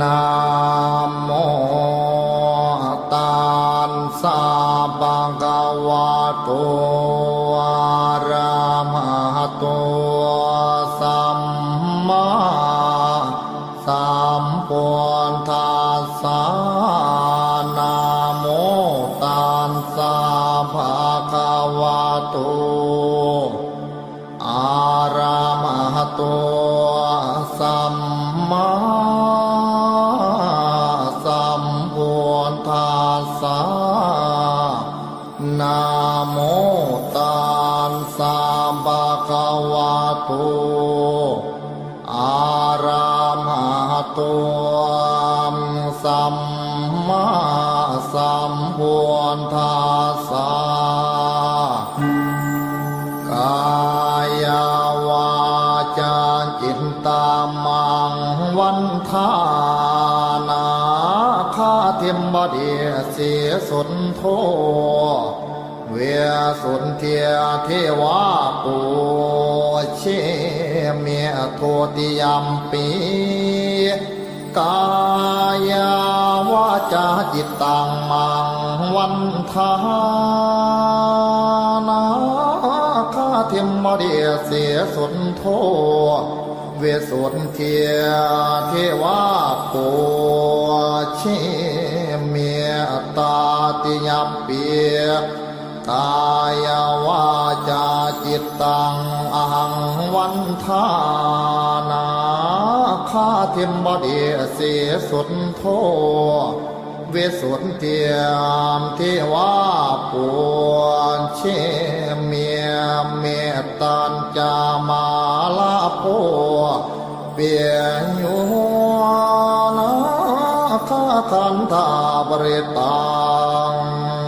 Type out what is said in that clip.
นามโมตานสาบังกวาตุอารามาตุสัมมาสัมปุนทาสานามโมตานสาบังกวาตุอารามาตุสัมมา สัมพุทธัสสะนะโมตัสสะภะคะวะโตอาระมหะโตสัมมาสัมพุทธัสสะกายวาจาจิตตามังวันทา ทมบดีเสียสุนโทเวียสุนเทียเทวาปูเชเมียโทติยมปีกายาวาจาจิตตังมังวันทานาคาเทมมาเดียเสียสุนโทเวสุนเทียเทวาปู ตาติยมเปียกายวาจาจิตตังอหังวันทานาคาเทมบดีเสียสุดโทเวสุนเทียมเทวาปวนเชเมียเมตตันจามาลาโพเปียโยนา คันธาบริตัง